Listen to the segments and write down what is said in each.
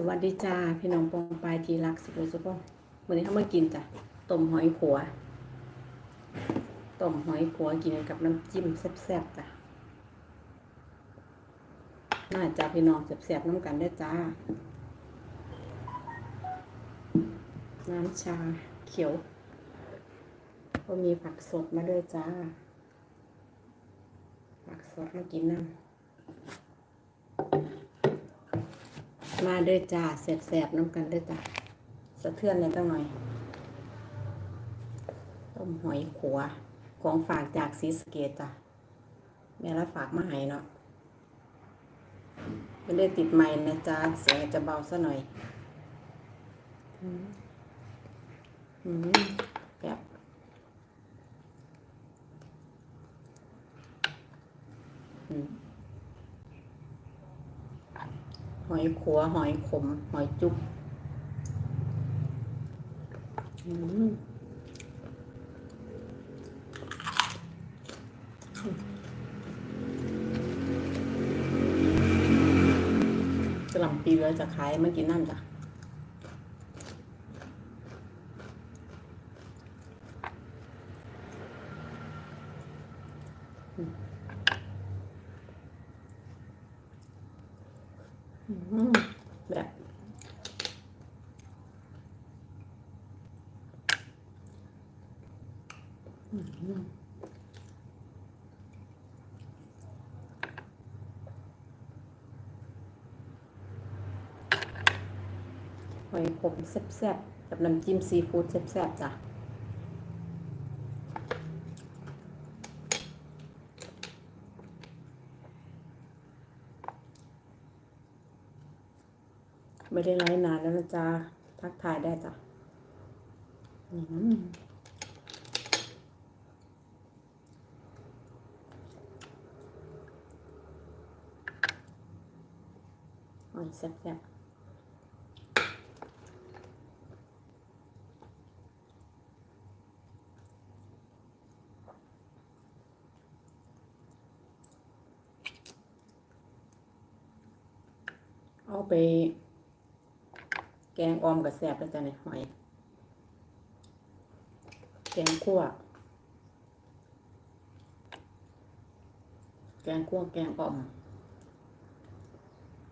สวัสดีจ้าพี่น้องปองปลายทีรักสุขสุขวันนี้เขามากินจ้ะต้มหอยขัวต้มหอยขัวกินกับน้ำจิ้มแซ่บๆจ้ะน่าจะพี่น้องแซ่บๆน้ำกันได้จ้า น้ำชาเขียว ก็มีผักสดมาด้วยจ้า ผักสดมากินน้ำ มาเด้อจ้าแสบๆน้ำกันเด้อจ้าสะเทือนเลยตั้งหน่อย ต้มหอยขัว ของฝากจากซีสเกตจ้ะแม่ละฝากมาให้เนาะไม่ได้ติดไม้นะจ้าเสียงจะเบาซะหน่อยอืมอืมแบบอืม หอยขัว หอยขม หอยจุ๊บอืมกระหล่ำปีเหลือจะขายมากินนั่นจ้ะอืม แบบอืมหอยขมแซ่บๆกับน้ำจิ้มซีฟู้ดแซ่บๆจ้ะ ไม่ได้ไลฟ์นานแล้วนะจ๊ะทักทายได้จ้ะอืมหอยแซ่บๆเอาไป แกงออมกับแซ่บแล้วจ้ะเนี่ยหอย แกงคั่ว แกงคั่วแกงออม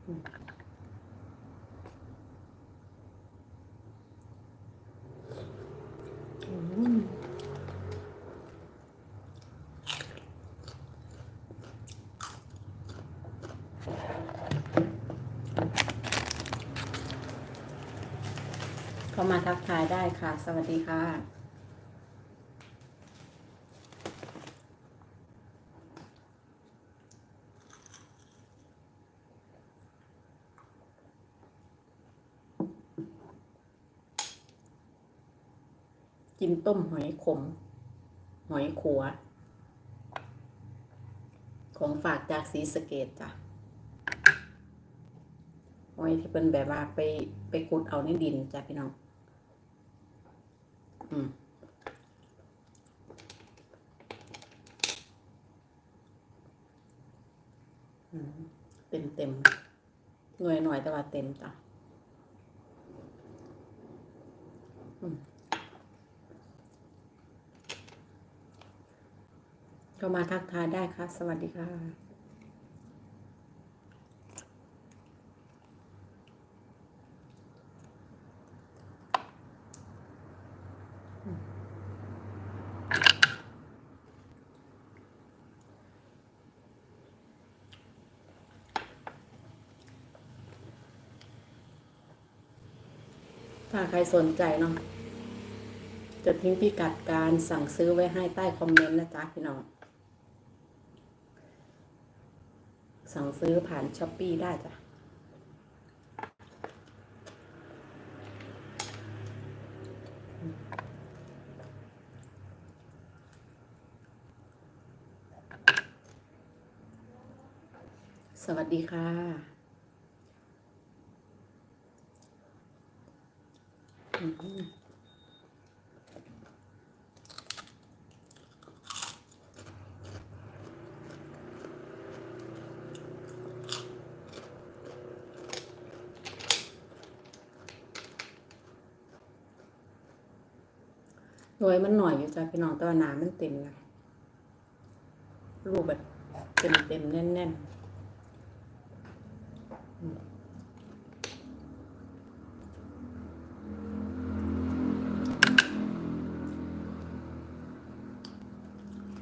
อืมอืม เข้ามาทักทายได้ค่ะ สวัสดีค่ะกินต้มหอยขม หอยขัว ของฝากจากสีสเกตจ้ะหอยที่เป็นแบบว่าไปไปขุดเอาในดินจ้ะพี่น้อง อืมอืมเต็มเต็มหน่วยหน่อยแต่ว่าเต็มจ้ะอืมก็มาทักทายได้ค่ะ สวัสดีค่ะ ถ้าใครสนใจเนาะจะทิ้งพิกัดการสั่งซื้อไว้ให้ใต้คอมเมนต์นะจ๊ะพี่น้อง สั่งซื้อผ่านช้อปปีได้จ้ะสวัสดีค่ะ หน่วยมันหน่อยอยู่จ้ะพี่น้องตัวหนามันเต็มแล้วรูปแบบเต็มเต็มแน่นแน่น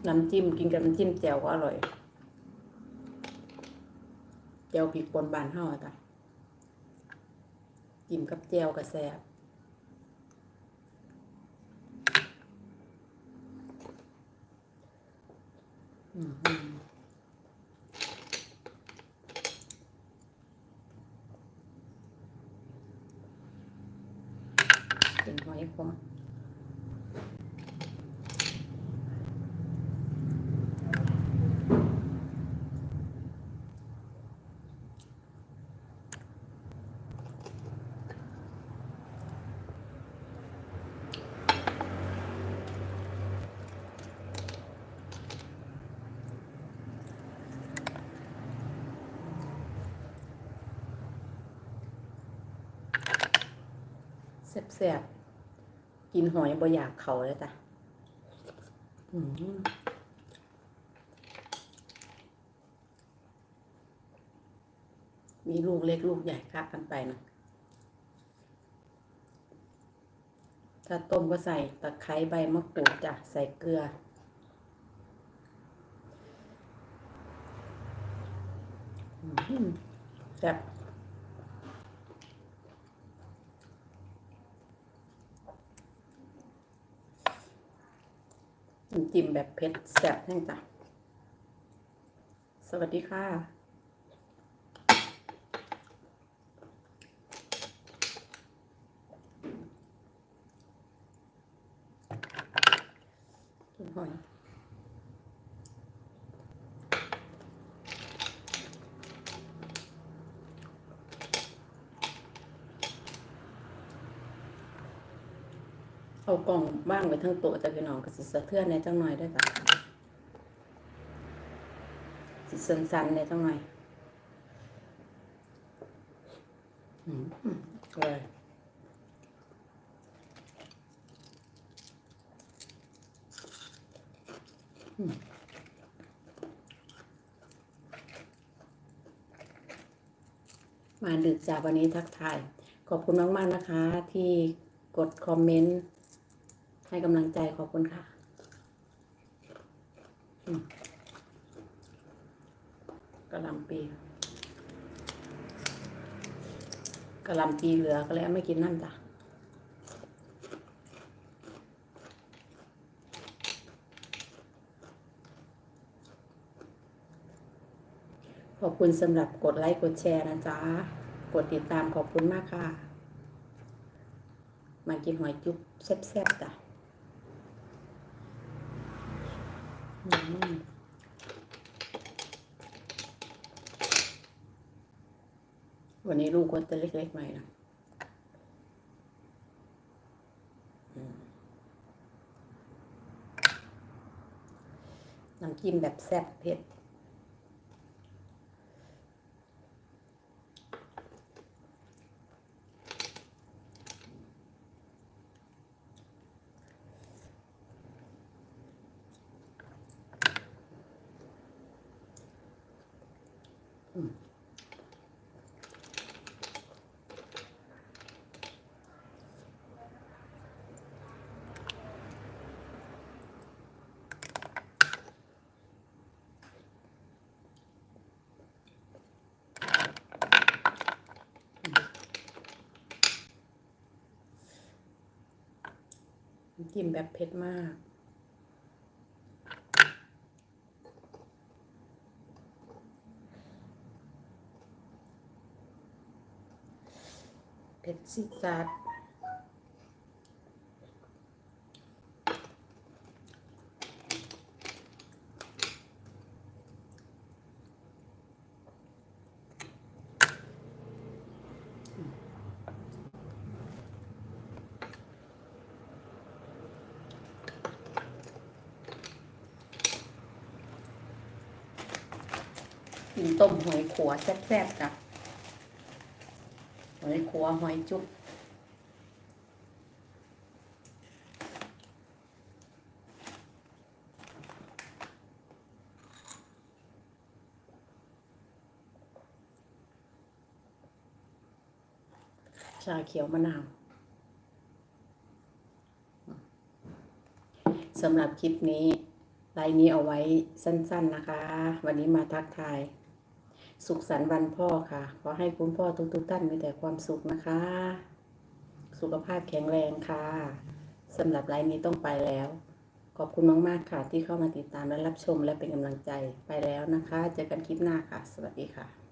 น้ำจิ้มกินกับน้ำจิ้มแจ่วก็อร่อยแจ่วพริกปนบานเฮาอะจ้ะจิ้มกับแจ่วกับแซ่บอืมอืมเป็นหอยพอ แซ่บๆ กินหอยบ่อยากเขาเลยจ้ะมีลูกเล็กลูกใหญ่คละกันไปนะ ถ้าต้มก็ใส่ตะไคร้ใบมะกรูดจ้ะ ใส่เกลือ อืมแซ่บ จิ้มแบบเผ็ดแซ่บแห้งจ้ะ สวัสดีค่ะหอย เอากล่องบ้างไว้ทั้งโต๊ะจ้ะพี่น้องก็สิสะเทือนในจังหน่อยได้อจ้ะสิสันๆในจังหน่อยอืมอืมเลยอืมมาดึกจากวันนี้ทักทาย ขอบคุณมาก ๆ นะคะ ที่กดคอมเมนต์ ให้กำลังใจขอบคุณค่ะอืมกะลำปีกะลำปีเหลือก็เลยเอาไม่กินนั่นจ้ะขอบคุณสำหรับกดไลค์กดแชร์นะจ๊ะ กดติดตามขอบคุณมากค่ะ มากินหอยจุ๊บแซ่บๆจ้ะอืม วันนี้ลูกก็จะเล็กๆใหม่นะน้ำจิ้มแบบแซ่บเผ็ด กลิ่มแบบเผ็ดมากเผ็ดซีดซาด กิต้มหอยขัวแซ่บๆจ้ะหอยขัวหอยจุกชาเขียวมะนาวสำหรับคลิปนี้ไลน์นี้เอาไว้สั้น ๆนะคะ วันนี้มาทักทาย สุขสันต์วันพ่อค่ะ ขอให้คุณพ่อทุกๆท่านมีแต่ความสุขนะคะ สุขภาพแข็งแรงค่ะสำหรับไลน์นี้ต้องไปแล้ว ขอบคุณมากๆค่ะ ที่เข้ามาติดตามและรับชมและเป็นกำลังใจไปแล้วนะคะ เจอกันคลิปหน้าค่ะ สวัสดีค่ะ